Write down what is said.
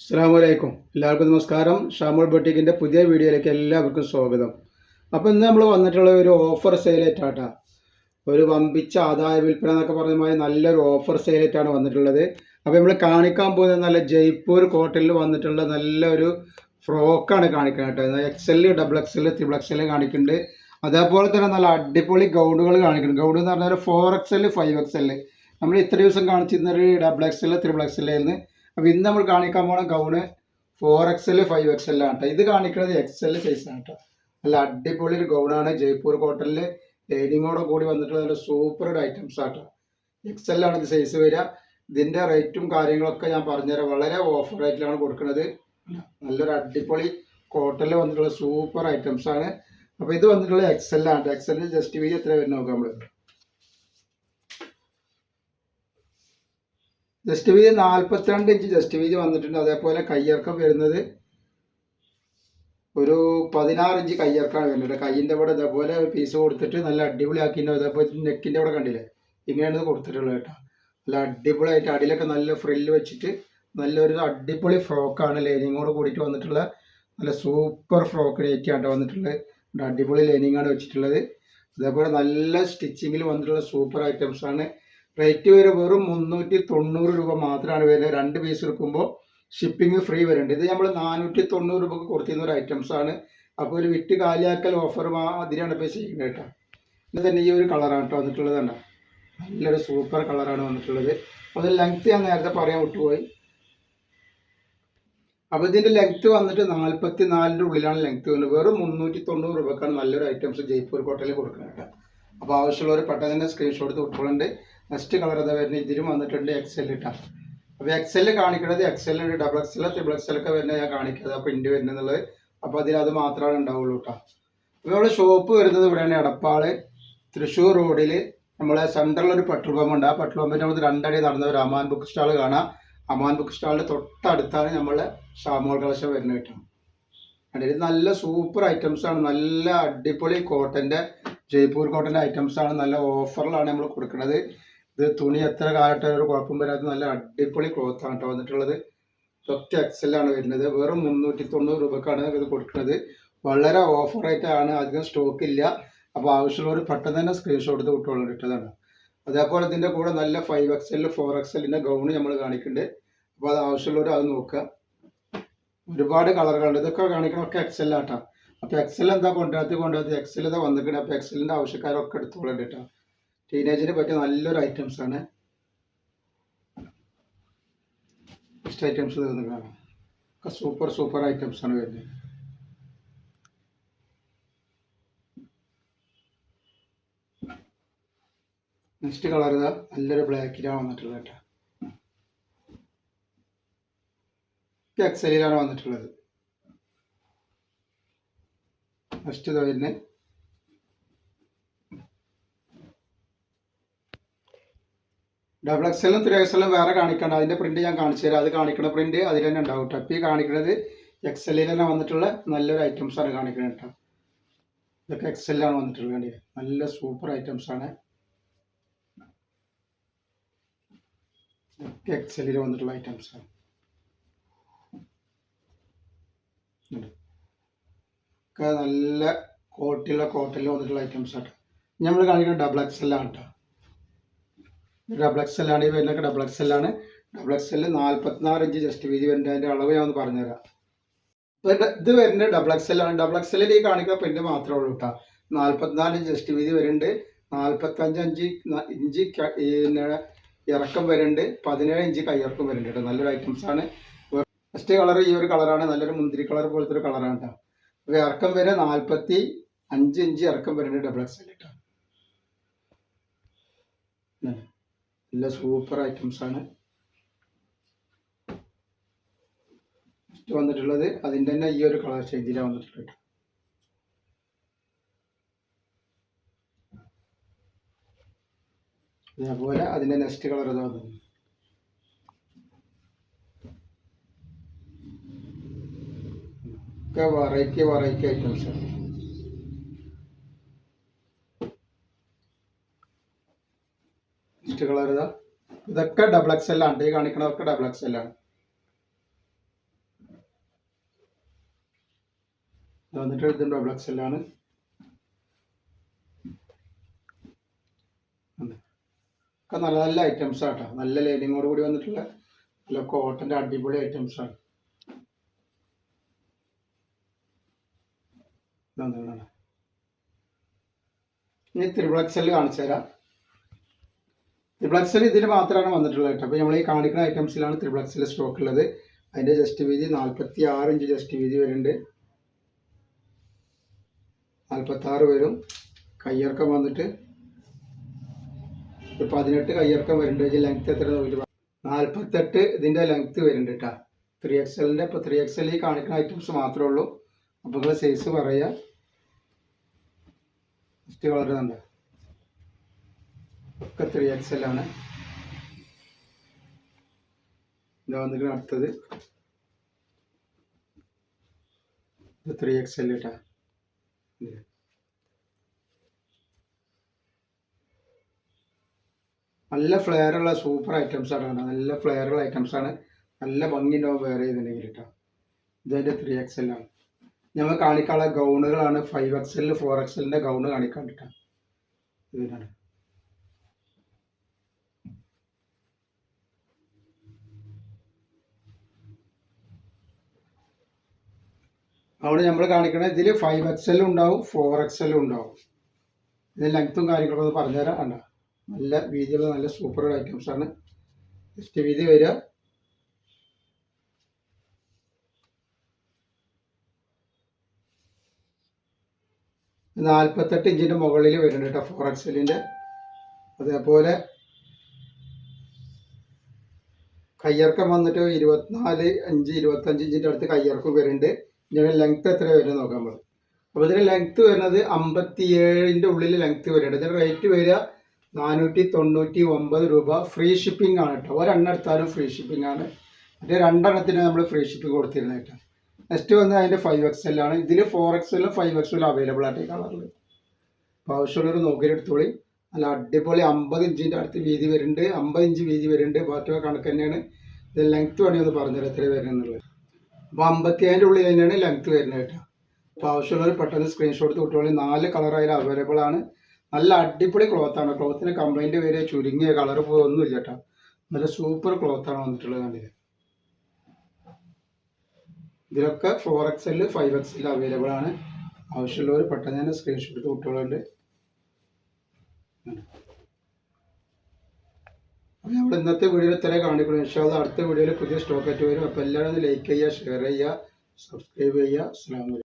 അസ്സാമലൈക്കും എല്ലാവർക്കും നമസ്കാരം. ഷാമോൾ ബൊട്ടിക്കിന്റെ പുതിയ വീഡിയോയിലേക്ക് എല്ലാവർക്കും സ്വാഗതം. അപ്പോൾ ഇന്ന് നമ്മൾ വന്നിട്ടുള്ള ഒരു ഓഫർ സെയിലേറ്റാട്ടാ ഒരു വമ്പിച്ച ആദായ വിൽപ്പന എന്നൊക്കെ പറഞ്ഞ മാതിരി നല്ലൊരു ഓഫർ സെയിലേറ്റാണ് വന്നിട്ടുള്ളത്. അപ്പോൾ നമ്മൾ കാണിക്കാൻ പോകുന്നത് നല്ല ജയ്പൂർ കോട്ടലിൽ വന്നിട്ടുള്ള നല്ലൊരു ഫ്രോക്കാണ് കാണിക്കുന്നത് കേട്ടോ. XL double XL triple XL കാണിക്കുന്നുണ്ട് അതേപോലെ തന്നെ നല്ല അടിപൊളി ഗൗണുകൾ കാണിക്കുന്നുണ്ട് ഗൗണ്ട് എന്ന് പറഞ്ഞാൽ ഫോർ എക്സൽ ഫൈവ് എക്സൽ നമ്മൾ ഇത്ര ദിവസം കാണിച്ചിരുന്നൊരു ഡബിൾ എക്സൽ ത്രിബിൾ എക്സൽ ആയിരുന്നു. അപ്പോൾ ഇന്ന് നമ്മൾ കാണിക്കാൻ പോണ gown four XL five XL ആണ് കേട്ടോ ഇത് കാണിക്കുന്നത് സൈസ് ആണ് കേട്ടോ നല്ല അടിപൊളി ഒരു ഗൗണാണ് ജയ്പൂർ കോട്ടണിൽ ലൈനിങ്ങോട് കൂടി വന്നിട്ടുള്ള നല്ല സൂപ്പർ ഒരു ഐറ്റംസ് ആട്ടോ ആണ് ഇത് സൈസ് വരിക. ഇതിന്റെ റേറ്റും കാര്യങ്ങളൊക്കെ ഞാൻ പറഞ്ഞുതരാം. വളരെ ഓഫർ റേറ്റിലാണ് കൊടുക്കുന്നത്. നല്ലൊരു അടിപൊളി കോട്ടണിൽ വന്നിട്ടുള്ള സൂപ്പർ ഐറ്റംസ് ആണ്. അപ്പോൾ ഇത് വന്നിട്ടുള്ള എക്സൽ ആണ് എക്സലിന് ജസ്റ്റ് വീതി എത്ര വരുന്ന നോക്കാം നമ്മൾ ജസ്റ്റ് വീതി നാൽപ്പത്തിരണ്ട് ഇഞ്ച് ജസ്റ്റ് വീതി വന്നിട്ടുണ്ട്. അതേപോലെ കയ്യിറക്കം വരുന്നത് ഒരു പതിനാറ് ഇഞ്ച് കയ്യിറക്കാണ് വരുന്നത്. കയ്യിന്റെ അവിടെ ഇതേപോലെ പീസ് കൊടുത്തിട്ട് നല്ല അടിപൊളിയാക്കിയിട്ട് അതേപോലെ നെക്കിന്റെ അവിടെ കണ്ടില്ലേ? ഇങ്ങനെയാണ് ഇത് കൊടുത്തിട്ടുള്ളത് കേട്ടോ. നല്ല അടിപൊളിയായിട്ട് അടിയിലൊക്കെ നല്ല ഫ്രില്ല് വെച്ചിട്ട് നല്ലൊരു അടിപൊളി ഫ്രോക്കാണ് ലൈനിങ്ങോട് കൂടിയിട്ട് വന്നിട്ടുള്ള നല്ല സൂപ്പർ ഫ്രോക്ക് നെറ്റിയാണ് വന്നിട്ടുള്ളത്. ഒരു അടിപൊളി ലൈനിങ്ങാണ് വെച്ചിട്ടുള്ളത്. അതേപോലെ നല്ല സ്റ്റിച്ചിങ്ങിൽ വന്നിട്ടുള്ള സൂപ്പർ ഐറ്റംസ് ആണ് റേറ്റ് വരെ വെറും മുന്നൂറ്റി തൊണ്ണൂറ് രൂപ മാത്രമാണ് വരുന്നത്. രണ്ട് പീസ് എടുക്കുമ്പോൾ ഷിപ്പിംഗ് ഫ്രീ വരുന്നുണ്ട്. ഇത് നമ്മൾ നാനൂറ്റി തൊണ്ണൂറ് രൂപക്ക് കൊടുത്തിരുന്ന ഒരു ഐറ്റംസ് ആണ്. അപ്പോൾ ഒരു വിറ്റ് കാലിയാക്കൽ ഓഫർ മാതിരിയാണ് ഇപ്പോൾ ചെയ്യുന്നത് കേട്ടോ. ഇത് തന്നെ ഈ ഒരു കളറാണ് കേട്ടോ വന്നിട്ടുള്ളത് കണ്ടോ? നല്ലൊരു സൂപ്പർ കളറാണ് വന്നിട്ടുള്ളത്. അപ്പോൾ ലെങ്ത് ഞാൻ നേരത്തെ പറയാൻ വിട്ടുപോയി. അപ്പോൾ ഇതിന്റെ ലെങ്ത്ത് വന്നിട്ട് നാൽപ്പത്തി നാലിന്റെ ഉള്ളിലാണ് ലെങ്ത് വരുന്നത്. വെറും മുന്നൂറ്റി തൊണ്ണൂറ് രൂപക്കാണ് നല്ലൊരു ഐറ്റംസ് ജയ്പൂർ കോട്ടയിൽ കൊടുക്കുന്നത് കേട്ടോ. അപ്പോൾ ആവശ്യമുള്ളവർ പെട്ടെന്ന് തന്നെ സ്ക്രീൻഷോട്ട് വിട്ടുകൊണ്ട് നെക്സ്റ്റ് കളർ അതാ വരുന്നത് ഇതിലും വന്നിട്ടുണ്ട് എക്സൽ ഇട്ടാ. അപ്പോൾ എക്സെൽ കാണിക്കുന്നത് എക്സൽ ഉണ്ട് ഡബിൾ എക്സൽ ത്രിബിൾ എക്സൽ ഒക്കെ വരുന്നത് ഞാൻ കാണിക്കുന്നത് പ്രിന്റ് വരുന്നത് അപ്പോൾ അതിൽ അത് മാത്രമാണ് ഉണ്ടാവുള്ളൂ കേട്ടോ അപ്പോൾ നമ്മുടെ ഷോപ്പ് വരുന്നത് ഇവിടെയാണ് എടപ്പാൾ. തൃശ്ശൂർ റോഡിൽ നമ്മളെ സെൻട്രലിൽ ഒരു പെട്രോൾ പമ്പ് ഉണ്ട്. ആ പെട്രോൾ പമ്പിന്റെ നമ്മൾ രണ്ടടി നടന്ന ഒരു അമാൻ ബുക്ക് സ്റ്റാൾ കാണാം. അമാൻ ബുക്ക് സ്റ്റാളിന്റെ തൊട്ടടുത്താണ് നമ്മളെ ഷാമോൾ കളക്ഷൻ വരുന്നത് കേട്ടോ കണ്ടില്ലേ? നല്ല സൂപ്പർ ഐറ്റംസ് ആണ്. നല്ല അടിപൊളി കോട്ടന്റെ ജയ്പൂർ കോട്ടന്റെ ഐറ്റംസ് ആണ്. നല്ല ഓഫറിലാണ് നമ്മൾ കൊടുക്കുന്നത് ഇത് തുണി എത്ര കാലത്തെ ഒരു കുഴപ്പം വരാത്ത നല്ല അടിപൊളി ക്ലോത്ത് ആണ് കേട്ടോ വന്നിട്ടുള്ളത്. ഒറ്റ എക്സലാണ് വരുന്നത്. വെറും മുന്നൂറ്റി തൊണ്ണൂറ് രൂപക്കാണ് ഇത് കൊടുക്കുന്നത്. വളരെ ഓഫർ ആണ്. അധികം സ്റ്റോക്ക് ഇല്ല. അപ്പോൾ ആവശ്യമുള്ളവർ പെട്ടെന്ന് തന്നെ സ്ക്രീൻഷോട്ട് എടുത്ത് വിട്ടോളൂ ഇട്ടതാണ്. അതേപോലെ ഇതിന്റെ കൂടെ നല്ല ഫൈവ് എക്സൽ ഫോർ എക്സലിന്റെ ഗൗണ് നമ്മൾ കാണിക്കുന്നുണ്ട്. അപ്പോൾ അത് ആവശ്യമുള്ളവർ അത് നോക്കുക. ഒരുപാട് കളറുകളുണ്ട് ഇതൊക്കെ കാണിക്കണമൊക്കെ എക്സലാട്ടാ അപ്പോൾ എക്സൽ എന്താ കൊണ്ടുവരാത്ത? കൊണ്ടുവരാത്ത എക്സൽ ഇതാ വന്നിട്ടുണ്ട് അപ്പോൾ എക്സലിന്റെ ആവശ്യക്കാരൊക്കെ എടുത്തോളുണ്ട് കേട്ടോ ടീനേജിന് പറ്റിയ നല്ലൊരു ഐറ്റംസ് ആണ്. ഫസ്റ്റ് ഐറ്റംസ് തീർന്ന് കാണാം. ഒക്കെ സൂപ്പർ സൂപ്പർ ഐറ്റംസ് ആണ് വരുന്നത്. നെക്സ്റ്റ് കളർ ഇതാ. നല്ലൊരു ബ്ലാക്കിലാണ് വന്നിട്ടുള്ളത് കേട്ടോ. എക്സലിലാണ് വന്നിട്ടുള്ളത്. നെക്സ്റ്റ് ഇതാ വരുന്നത്. ഡബിൾ എക്സലും ത്രീ എക്സലും വേറെ കാണിക്കേണ്ട. അതിന്റെ പ്രിന്റ് ഞാൻ കാണിച്ചു തരാം. അത് കാണിക്കുന്ന പ്രിന്റ് അതിൽ തന്നെ ഉണ്ടാവും കേട്ടോ. ഇപ്പം ഈ കാണിക്കുന്നത് എക്സലിൽ തന്നെ വന്നിട്ടുള്ള നല്ലൊരു ഐറ്റംസ് ആണ് കാണിക്കുന്നത് കേട്ടോ. ഇതൊക്കെ എക്സലിലാണ് വന്നിട്ടുള്ളത് നല്ല സൂപ്പർ ഐറ്റംസ് ആണ്. ഇതൊക്കെ എക്സലിൽ വന്നിട്ടുള്ള ഐറ്റംസ് ആണ്. ഉണ്ട്. ഒക്കെ നല്ല കോട്ടിലുള്ള കോട്ടണിൽ വന്നിട്ടുള്ള ഐറ്റംസ് ആണ് നമ്മൾ കാണിക്കുന്നത് ഡബിൾ എക്സലാണ് കേട്ടോ. ഡബിൾ എൽ ആണ് ഈ വരുന്നൊക്കെ ഡബിൾ എക്സൽ ആണ്. ഡബിൾ എക്സൽ നാൽപ്പത്തിനാറ് ഇഞ്ച് ജസ്റ്റ് വീതി വരുന്നത്. അതിന്റെ അളവ് ഞാൻ ഒന്ന് പറഞ്ഞുതരാം. ഇത് വരുന്ന ഡബിൾ എക്സൽ ആണ്. ഡബിൾ എക്സലിൽ ഈ കാണിക്കുന്ന പെന്റ് മാത്രമേ ഉള്ളൂ കേട്ടോ. നാൽപ്പത്തിനാല് ഇഞ്ച് ജസ്റ്റ് വീതി വരുന്നുണ്ട്. നാൽപ്പത്തഞ്ച് അഞ്ച് ഇഞ്ച് ഇറക്കം വരുന്നുണ്ട്. പതിനേഴ് ഇഞ്ച് കയ്യിറക്കം വരുന്നുണ്ട് കേട്ടോ. നല്ലൊരു ഐറ്റംസ് ആണ്. ഫസ്റ്റ് കളർ ഈ ഒരു കളറാണ് നല്ലൊരു മുന്തിരി കളർ പോലത്തെ ഒരു കളറാണ് കേട്ടോ. അപ്പോൾ ഇറക്കം വരെ നാൽപ്പത്തി അഞ്ച് ഇഞ്ച് ഇറക്കം വരുന്നുണ്ട് ഡബിൾ എക്സ് എൽ കേട്ടോ. നല്ല സൂപ്പർ ഐറ്റംസ് ആണ്. നെക്സ്റ്റ് വന്നിട്ടുള്ളത് അതിന്റെ തന്നെ ഈ ഒരു കളർ ചേഞ്ചിലാണ് വന്നിട്ടുള്ളത്. അതേപോലെ അതിന്റെ നെക്സ്റ്റ് കളർ ഇതാ വന്നത്. ഒക്കെ വെറൈറ്റി വെറൈറ്റി ഐറ്റംസ് ആണ്. അഡ്ജസ്റ്റ് വരുന്നത് ഇതൊക്കെ ഡബിൾ എക്സ് എൽ ആണ്. ഈ കാണിക്കുന്നതൊക്കെ ഡബിൾ എക്സ് എൽ ആണ്. വന്നിട്ട് എഴുതും ഡബിൾ എക്സ് എൽ ആണ്. ഒക്കെ നല്ല നല്ല ഐറ്റംസ് ആട്ടോ നല്ല ലൈനിങ്ങോട് കൂടി വന്നിട്ടുള്ള നല്ല കോട്ടന്റെ അടിപൊളി ഐറ്റംസ് ആണ്. ഇനി ത്രിബിൾ കാണിച്ചു തരാം ത്രിബിൾ എക്സൽ ഇതിൽ മാത്രമാണ് വന്നിട്ടുള്ളത് കേട്ടോ. അപ്പോൾ നമ്മൾ ഈ കാണിക്കുന്ന ഐറ്റംസിലാണ് ത്രിപ്ലക്സിൽ സ്റ്റോക്ക് ഉള്ളത്. അതിന്റെ ജസ്റ്റ് വീതി നാൽപ്പത്തി ആറ് ഇഞ്ച് ജസ്റ്റ് വീതി വരുന്നുണ്ട്. നാൽപ്പത്തി ആറ് വരും. കയ്യിറക്കം വന്നിട്ട് ഒരു പതിനെട്ട് കയ്യിറക്കം വരുന്നുണ്ട്. ഇതിൽ ലെങ്ത് എത്ര നോക്കിയിട്ട് നാൽപ്പത്തെട്ട് ഇതിന്റെ ലെങ്ത് വരുന്നുണ്ട് കേട്ടോ. ത്രീ എക്സലിന്റെ ഇപ്പോൾ ത്രീ എക്സൽ ഈ കാണിക്കുന്ന ഐറ്റംസ് മാത്രമേ ഉള്ളൂ. അപ്പോൾ നിങ്ങൾ സൈസ് പറയുക ജസ്റ്റ് കളർ കണ്ടോ. ഒക്കെ ത്രീ എക്സൽ ആണ്. ഇതാ വന്നിട്ട് അടുത്തത്. ത്രീ എൽ കേട്ടാ നല്ല ഫ്ലെയർ ഉള്ള സൂപ്പർ ഐറ്റംസ് ആണ് നല്ല ഫ്ലെയർ ഉള്ള ഐറ്റംസ് ആണ്. നല്ല ഭംഗി ഉണ്ടാവും വേറെ ചെയ്തിട്ടുണ്ടെങ്കിൽ കേട്ടോ ഇതിന്റെ ത്രീ എക്സ് എൽ ആണ്. ഞങ്ങൾ കാണിക്കാനുള്ള ഗൗണുകളാണ് ഫൈവ് എക്സ് എല്ലിൽ ഫോർ എക്സ് എല്ലിന്റെ ഗൗണ് കാണിക്കാൻ കേട്ടോ ഇതിനാണ് അവിടെ നമ്മൾ കാണിക്കണത് ഇതിൽ ഫൈവ് എക്സലും ഉണ്ടാവും ഫോർ എക്സലും ഉണ്ടാവും. ഇതിന് ലെങ്ത്തും കാര്യങ്ങളൊക്കെ ഒന്ന് പറഞ്ഞുതരാം കണ്ട? നല്ല വീതിയുള്ള നല്ല സൂപ്പർ ഐറ്റംസ് ആണ്. ജസ്റ്റ് വീതി വരിക. നാൽപ്പത്തെട്ട് ഇഞ്ചിന്റെ മുകളിൽ വരുന്നുണ്ട് കേട്ടോ ഫോർ എക്സലിന്റെ അതേപോലെ കയ്യർക്കം വന്നിട്ട് ഇരുപത്തിനാല് അഞ്ച് ഇരുപത്തഞ്ച് ഇഞ്ചിന്റെ അടുത്ത് കയ്യിറക്കം വരുന്നുണ്ട്. ഇതിന്റെ ലെങ്ത് എത്ര വരും നോക്കാൻ നമ്മൾ അപ്പോൾ ഇതിന്റെ ലെങ്ത് വരുന്നത് അമ്പത്തിയേഴിന്റെ ഉള്ളിൽ ലെങ്ത് വരുന്നുണ്ട് ഇതിന്റെ റേറ്റ് വരിക നാനൂറ്റി തൊണ്ണൂറ്റി ഒമ്പത് രൂപ. ഫ്രീ ഷിപ്പിംഗ് ആണ് കേട്ടോ. ഒരെണ്ണം എടുത്താലും ഫ്രീ ഷിപ്പിംഗ് ആണ്. മറ്റേ രണ്ടെണ്ണത്തിന് നമ്മൾ ഫ്രീ ഷിപ്പിംഗ് കൊടുത്തിരുന്നത് കേട്ടോ. നെക്സ്റ്റ് വന്ന് അതിന്റെ ഫൈവ് എക്സ് ആണ്. ഇതിൽ ഫോർ എക്സലും ഫൈവ് എക്സലും അവൈലബിൾ ആയിട്ട് ഈ കളറിൽ അപ്പോൾ ആവശ്യമുള്ളവർ നോക്കിയെടുത്തോളി നല്ല അടിപൊളി അമ്പത് ഇഞ്ചിന്റെ അടുത്ത് വീതി വരുന്നുണ്ട്. അമ്പത് ഇഞ്ച് വീതി വരുന്നുണ്ട്. ബാക്കിയുള്ള കണക്ക് തന്നെയാണ്. ഇത് ലെങ്ത് വേണമെങ്കിൽ ഒന്ന് പറഞ്ഞുതരാം എത്ര വരുന്നുള്ളത് അപ്പോൾ അമ്പത്തി അതിന്റെ ഉള്ളിൽ തന്നെയാണ് ലെങ്ത് വരുന്നത് കേട്ടോ. അപ്പോൾ ആവശ്യമുള്ളവർ പെട്ടെന്ന് സ്ക്രീൻഷോട്ട് കുട്ടികളിൽ നാല് കളർ അതിൽ അവൈലബിൾ ആണ്. നല്ല അടിപൊളി ക്ലോത്ത് ആണ്. ക്ലോത്തിന് കംപ്ലൈന്റ് വരെ ചുരുങ്ങിയ കളർ ഒന്നുമില്ല കേട്ടോ. നല്ല സൂപ്പർ ക്ലോത്ത് ആണ് വന്നിട്ടുള്ളത് കണ്ടില്ലേ? ഇതിലൊക്കെ four X L five X L available ആണ്. ആവശ്യമുള്ളവർ പെട്ടെന്ന് തന്നെ സ്ക്രീൻഷോട്ട് എടുത്ത് കുട്ടികളുണ്ട് അപ്പോൾ നമ്മൾ ഇന്നത്തെ വീഡിയോയിൽ ഇത്രയും കാണിക്കണം ഇൻഷാല്ല അടുത്ത വീഡിയോയിൽ പുതിയ സ്റ്റോക്ക് വരും. അപ്പോൾ എല്ലാവരും ലൈക്ക് ചെയ്യുക ഷെയർ ചെയ്യുക സബ്സ്ക്രൈബ് ചെയ്യുക. വലൈക്കും